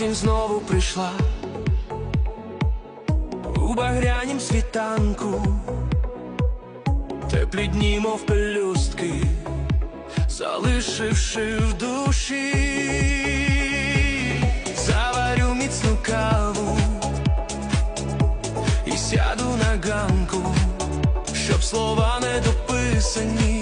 Осінь знову прийшла. У багрянім світанку, теплі дні, мов пелюстки, залишивши в душі, заварю міцну каву і сяду на ганку, щоб слова не дописані,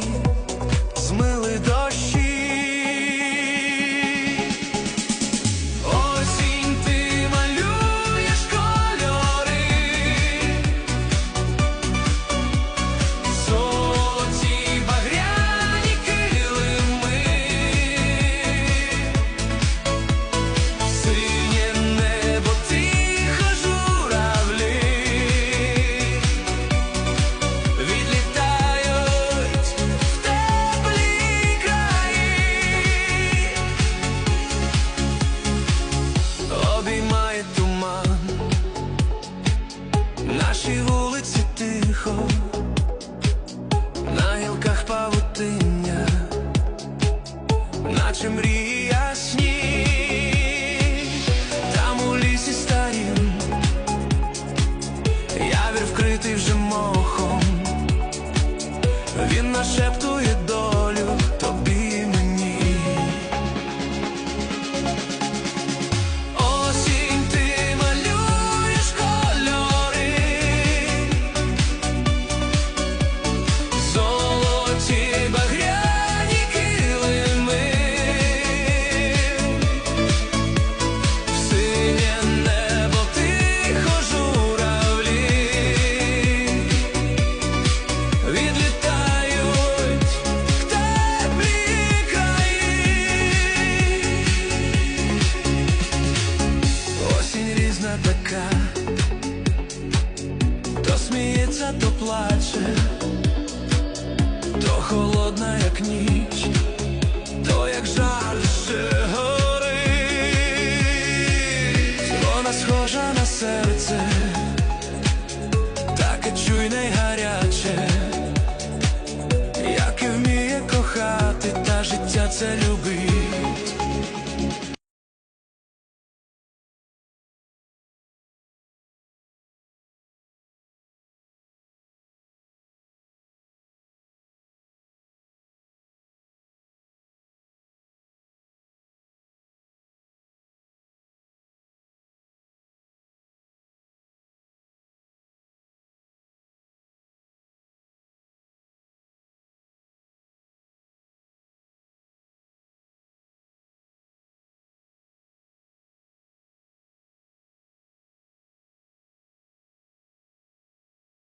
наче мрії ясні, там у лісі старім, явір вкритий вже мохом, він нашептує різна то сміється, то плаче, то холодна, як ніч, то як жар ще горить. Вона схожа на серце, таке чуйне й гаряче, як і вміє кохати, та життя це любить.